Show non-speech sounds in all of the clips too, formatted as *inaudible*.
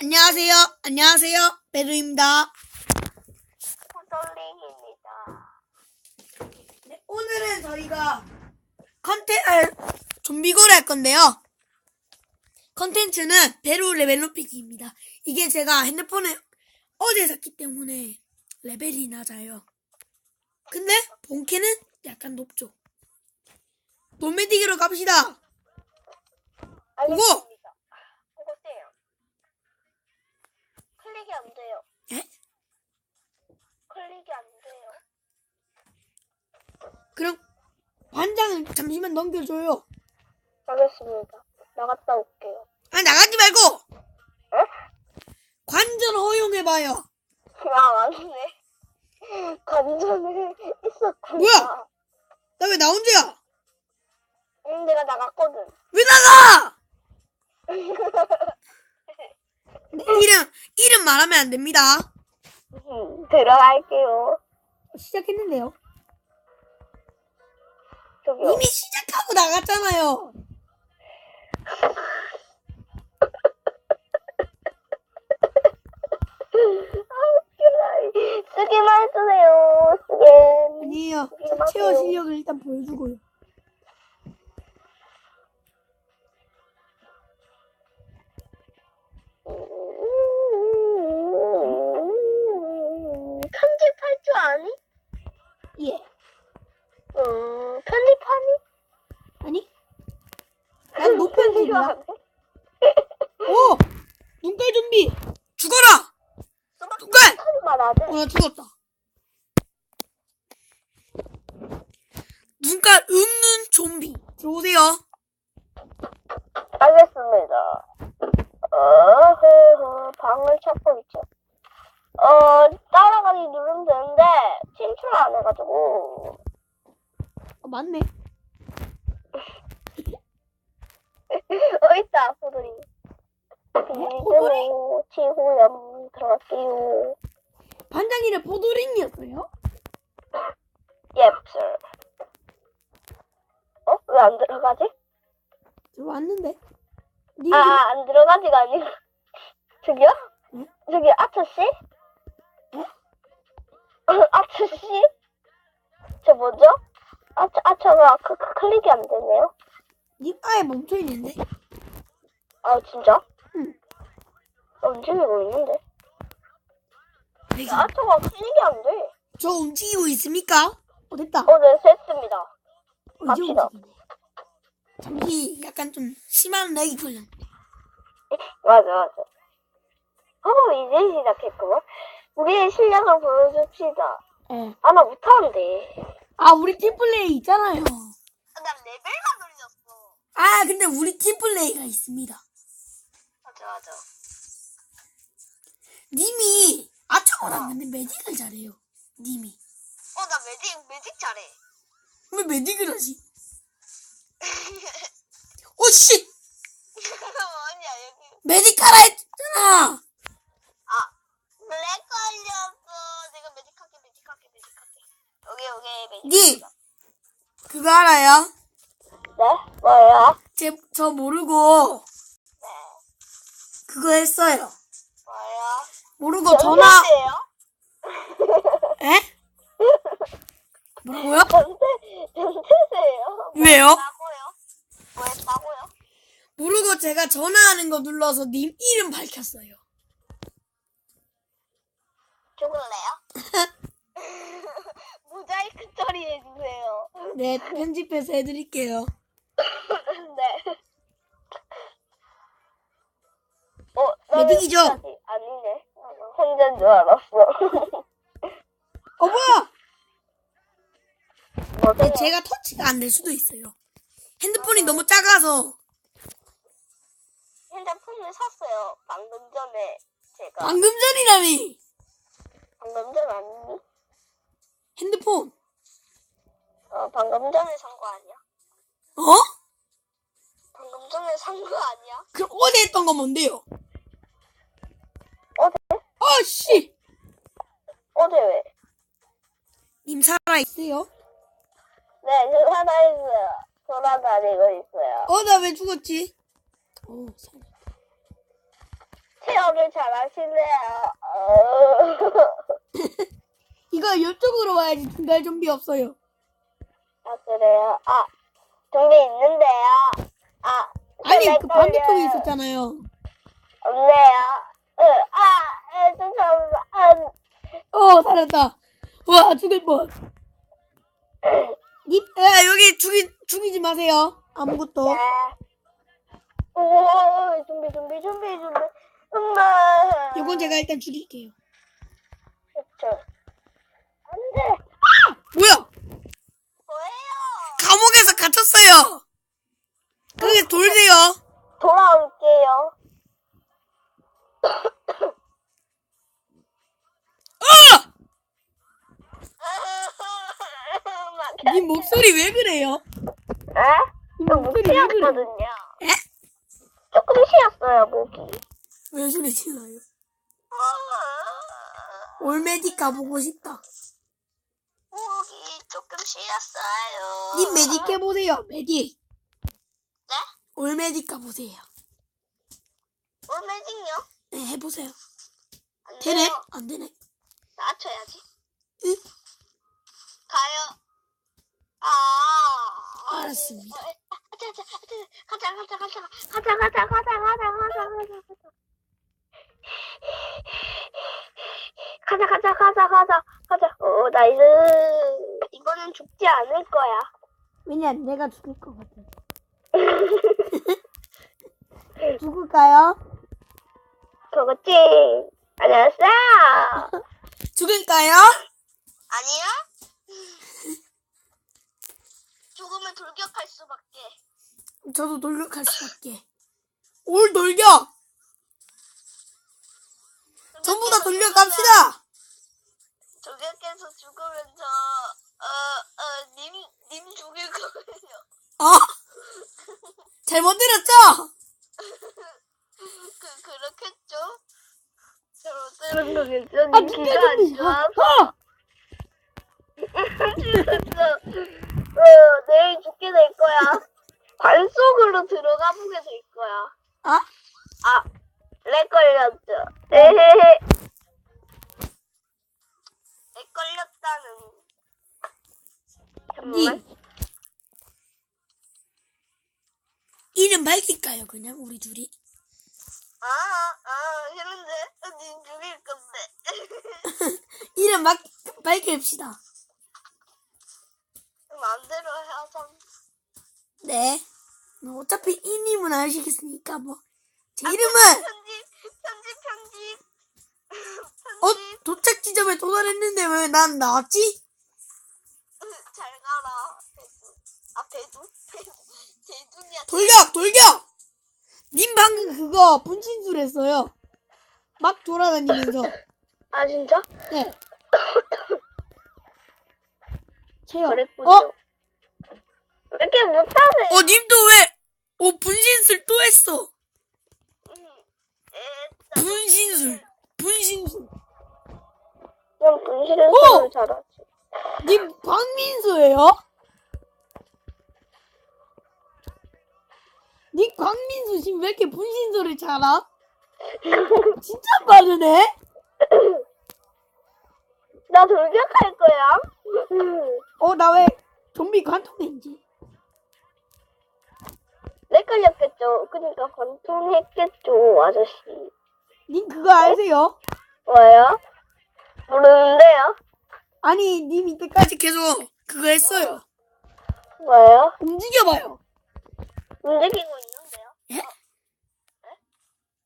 안녕하세요. 안녕하세요. 베르입니다. 포돌링입니다. 네, 오늘은 저희가 컨텐, 아, 좀비고를 할 건데요. 컨텐츠는 베루 레벨 높이기입니다. 이게 제가 핸드폰에 어제 샀기 때문에 레벨이 낮아요. 근데 본캐는 약간 높죠. 노매디기로 갑시다. 알겠습니다. 보세요. 클릭이 안 돼요. 예? 클릭이 안 돼요. 그럼 관장을 잠시만 넘겨줘요. 알겠습니다. 나갔다 올게요. 아 나가지 말고 에? 관전 허용해봐요. 아, 맞네. 관전에 있었구나. 뭐야? 나 왜 나 혼자야? 응, 내가 나갔거든. 왜 나가? *laughs* 네, 이름 이름 말하면 안 됩니다. 음, 들어갈게요. 시작했는데요. 저기요. 이미 시작하고 나갔잖아요. 아, 웃기다. 쓰기만 해주세요. 쓰게. 아니에요. 체어. 실력을 일단 보여주고요. 줄 아니? 예. 음, 편집하니? 아니? 난 노편집이야. 안 해? 오! 눈깔 좀비! 죽어라! 눈깔! 안 해. 어, 나 죽었다. 눈깔 없는 좀비. 들어오세요. 알겠습니다. 어허허, 방을 찾고 있죠. 어, 따라가기 누르면 되는데, 진출 안 해가지고. 어, 맞네. *laughs* 어, 있다, 포도리. 비밀번호 치후염 들어갈게요. 반장이를 포도링이었어요? 옙슬. 어? 왜 안 들어가지? 들어왔는데. 님, 아, 아, 안 들어가지가 아니고. *laughs* 저기요? 응? 저기, 아저씨? 아저씨? 저 뭐죠? 아 저, 아저가 그, 그 클릭이 안 되네요. 님 아예 멈춰있는데? 아, 진짜? 응. 나 움직이고 있는데. 내가 아저가 클릭이 안 돼. 저 움직이고 있습니까? 어, 됐다. 어, 네, 셌습니다. 어, 이제 갑시다. 움직이네. 잠시 약간 좀 심한 렉이 걸렸네. 맞아, 맞아. 어, 이제 시작했구만. 우리의 실력을 보여줍시다. 예. 아, 나 못하는데. 아, 우리 팀플레이 있잖아요. 나 레벨만 올렸어. 아, 근데 우리 팀플레이가 있습니다. 맞아, 맞아. 님이 아청을 왔는데 매직을 잘해요. 님이. 어, 나 매직, 매직 잘해. 왜 매직을 하지? *laughs* 오, 씨! *laughs* 뭐냐, 여기. 매직 하라 했잖아! 아, 블랙 걸렸어. 내가 매직할게, 매직할게, 매직할게. 오케이, 오케이, 매직. 님! 그거 알아요? 네? 뭐예요? 제, 저 모르고 네. 그거 했어요. 뭐예요? 모르고 전화? 에? 뭐라고요? 전세, 전세세요? 왜요? 뭐했다고요? 뭐 했다고요? 모르고 제가 전화하는 거 눌러서 님 이름 밝혔어요. 죽을래요? *laughs* 모자이크 처리해주세요. 네, 편집해서 해드릴게요. *laughs* 네. 어, 나는? 끝까지- 아니네. 나는 혼자인 줄 알았어. 어, 뭐야! 뭐세요? 네, 제가 터치가 안 될 수도 있어요. 핸드폰이 너무 작아서 핸드폰을 샀어요. 방금 전에 제가. 방금 전이라니! 방금 전 아니니? 핸드폰. 어, 방금 전에 산 거 아니야? 어? 방금 전에 산 거 아니야? 그럼 어제 했던 건 뭔데요? 어제? 아, 씨! 어제 왜? 님 살아 있어요? 네, 저 살아있어요. 돌아다니고 있어요. 어, 나 왜 죽었지? 어, 살. 체험 거를 잘 아시네요. 어. *laughs* 이거 이쪽으로 와야지 중간 좀비 없어요. 아, 그래요? 아, 좀비 있는데요. 아, 아니 렉그 반대쪽에. 있었잖아요. 없네요. 으, 아, 에, 죄송합니다. 아, 어 살았다. 와 죽을 뻔. 님, 아, 여기 죽이 죽이지 마세요. 아무것도. 네. 오, 좀비, 좀비, 좀비, 좀비. 엄마. 이건 제가 일단 죽일게요. 그쵸. 안 돼. 뭐야? 뭐예요? 감옥에서 갇혔어요. 그게 돌세요. 돌아올게요. 아! 막- 님 목소리 왜 그래요? 에? 님저목 목소리 왜 그래? 쉬었거든요. 에? 조금 쉬었어요, 목이. 왜 소리치나요? 올메디 가보고 싶다. 목이 조금 쉬었어요. 님 메딕 해보세요. 메딕. 네? 올메딕 가보세요. 올매직요? 네 해보세요. 안 되네? 돼요. 안 되네. 낮춰야지. 응? 가요. 아. 알았습니다. 아, 자, 자, 자, 가자, 가자, 가자, 가자, 가자, 가자, 가자, 가자, 가자, 가자. 가자, 가자, 가자, 가자, 가자. 오, 나이스. 이거는 죽지 않을 거야. 왜냐 내가 죽을 것 같아. *laughs* 죽을까요? 그거지. 안녕하세요. 죽을까요? 아니야? 죽으면 돌격할 수밖에. 저도 돌격할 수밖에. 올 돌격! 전부 다 돌격합시다! 돌격해서 죽으면 저, 어, 어, 님, 님 죽일 거예요. 어? 잘못 들었죠? *laughs* 그, 그렇겠죠? 잘못 들은 거겠죠? 아, 님 안. 좋아서. 어! *laughs* 죽었어. 어, 내일 죽게 될 거야. 관 속으로 들어가 보게 될 거야. 아? 아, 렉 걸렸죠. 에헤헤. 렉 걸렸다는. 잠깐만. 님. 이름 밝힐까요, 그냥, 우리 둘이? 아, 아, 싫은데? 님 죽일 건데. *laughs* 이름 막, 밝힙시다. 마음대로 해서. 네. 뭐 어차피 이 님은 아시겠으니까, 뭐. 제 이름은, 편집, 편집, 편집. 어, 편집. 도착 지점에 도달했는데 왜 난 나왔지? 잘 가라. 배두. 아, 배두? 배두냐. *laughs* 돌격! 돌격! 님 방금 그거 분신술 했어요. 막 돌아다니면서. 아, 진짜? 네. *laughs* 채요. 그랬군요. 어? 왜 이렇게 못하네? 어, 님도 왜? 어, 분신술 또 했어. 에, 분신술. 분신술. 어! 소리를 잘하지. 님 광민수예요? 님 광민수 지금 왜 이렇게 분신술을 잘 알아? 진짜 빠르네? 나 돌격할 거야. 어, 나 왜 좀비 관통인지. 렉 걸렸겠죠. 그니까 관통했겠죠, 아저씨. 님 그거 아세요? 뭐예요? 모르는데요? 아니, 님 이때까지 계속 그거 했어요. 뭐예요? 움직여봐요. 움직이고 있는데요? 예?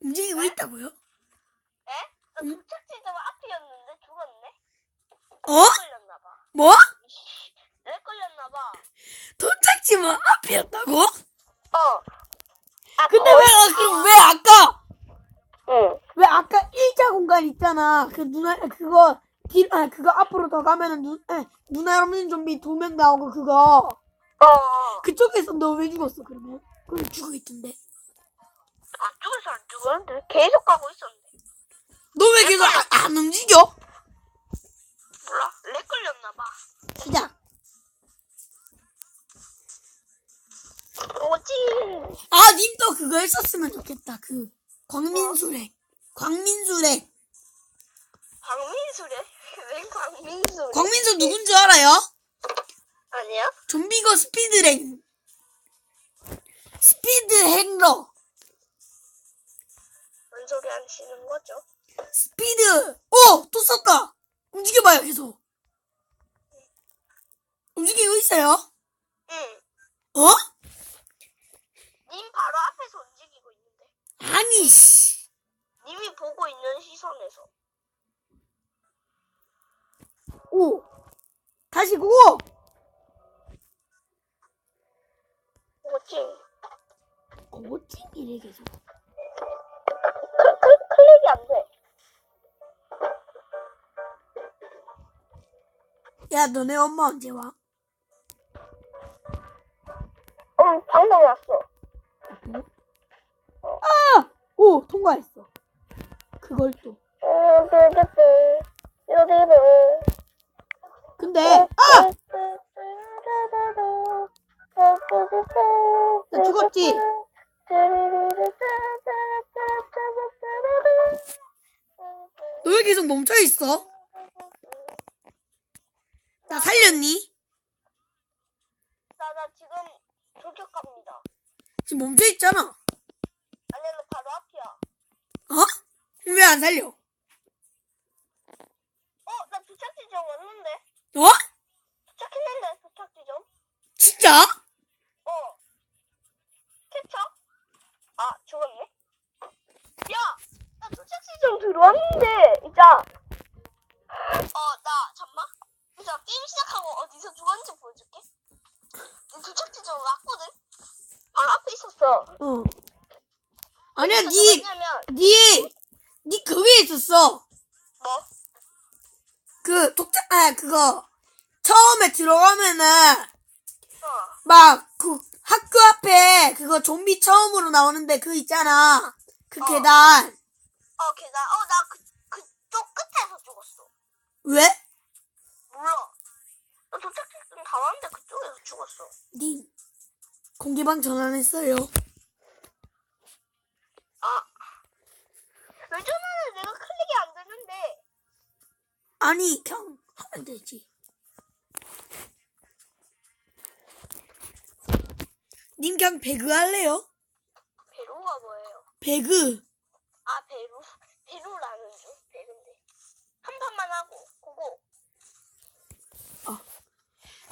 움직이고 있다고요? 에? 나 도착지점 앞이었는데 죽었네? 어? 렉 걸렸나 봐. 뭐? 렉 걸렸나 봐. 도착지만 앞이었다고? 어. 아, 근데 어. 왜, 아, 그럼 왜 아까, 응. 왜 아까 일자 공간 있잖아. 그 누나, 그거, 뒤, 아, 그거 앞으로 더 가면은 눈, 에, 눈알 없는 좀비 두 명 나오고 그거. 어, 어. 그쪽에서 너 왜 죽었어, 그러면? 그럼 죽어 있던데. 안쪽에서 안 죽었는데? 계속 가고 있었는데. 너 왜 계속 안, 안 움직여? 몰라. 렉 걸렸나봐. 시작. 뭐지? 아, 님또 그거 했었으면 좋겠다. 그, 광민술에. 광민수래. 광민수래? *laughs* 왜 광민수래? 광민수 누군 줄 알아요? 아니야? 좀비거 스피드랭. 스피드 행러. 뭔 소리 하시는 거죠? 스피드. 오! 또 썼다. 움직여봐요, 계속. 움직이고 있어요? 응. 어? 님 바로 앞에서 움직이고 있는데. 아니, 씨. 님이 보고 있는 시선에서. 오. 다시 고고. 뭐지? 고고찡이래, 계속. 클, 클, 클릭이 안 돼. 야, 너네 엄마 언제 와? 응, 방금 왔어. 오, 통과했어. 그걸 또. 근데, 아! 나 죽었지? 너 왜 계속 멈춰 있어? 나 살렸니? 나, 나 지금 돌격합니다. 지금 멈춰 있잖아. 아니, 나 바로 앞이야. 어? 왜 안 살려? 어, 나 도착 지점 왔는데? 어? 도착했는데, 도착 지점? 진짜? 어. 캡처? 아, 죽었네? 야! 나 도착 지점 들어왔는데, 진짜. 어, 나, 잠만. 진짜 게임 시작하고 어디서 죽었는지 보여줄게. 내 도착 지점 왔거든? 바로 앞에 있었어. 어. 아니야, 니, 왜냐면, 니, 니 그게 있었어. 뭐? 그, 독자, 아, 그거. 처음에 들어가면은, 어. 막, 그, 학교 앞에, 그거 좀비 처음으로 나오는데, 그 있잖아. 그 어. 계단. 어, 계단. 어, 나 그, 그쪽 끝에서 죽었어. 왜? 몰라. 나 도착 지점 다 왔는데 그쪽에서 죽었어. 니, 공개방 전환했어요. 아. 왜 전화를 내가 클릭이 안 되는데? 아니, 그냥, 하면 되지. 님 그냥 배그 할래요? 배로가 뭐예요? 배그. 아, 배로. 배로라는 줄. 배로인데. 한 판만 하고, 고고.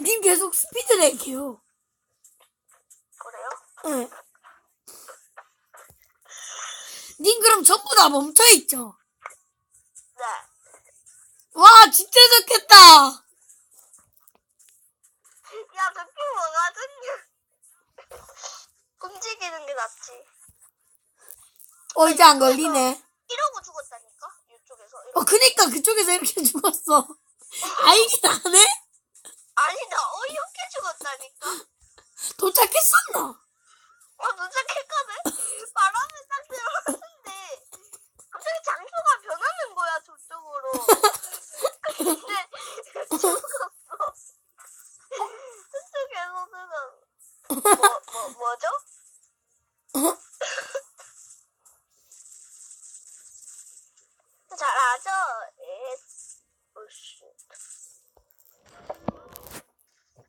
님 계속 스피드렉해요. 그래요? 응. 님 그럼 전부 다 멈춰있죠? 네. 와, 진짜 좋겠다. 야, 그게 뭐가든요 움직이는 게 낫지. 어, 이제 안 걸리네. 이러고 죽었다니까? 이쪽에서. 이러고. 어, 그니까 그쪽에서 이렇게 죽었어. *laughs* 알긴 안 해? 아니, 나 어이없게 죽었다니까? 도착했었나? 어, 도착했거든? 바람이 딱 들어왔는데, 갑자기 장소가 변하는 거야, 저쪽으로. 근데, 죽었어. 저쪽에서는, 뭐, 뭐, 뭐죠? 잘하죠? 예. 오씨.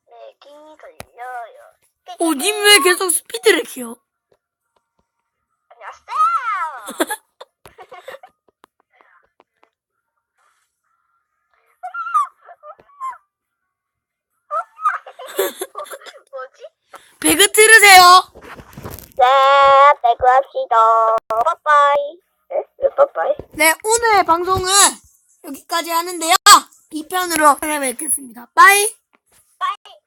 렉이 걸려요. 어, 님 왜 계속 스피드렉해요? 안녕하세요. 뭐지? 배그 틀으세요. 네, 배구합시다. 빠빠이. 에? 왜 빠빠이? 네, 오늘 방송은 여기까지 하는데요. 2편으로 찾아뵙겠습니다. 빠이. 빠이.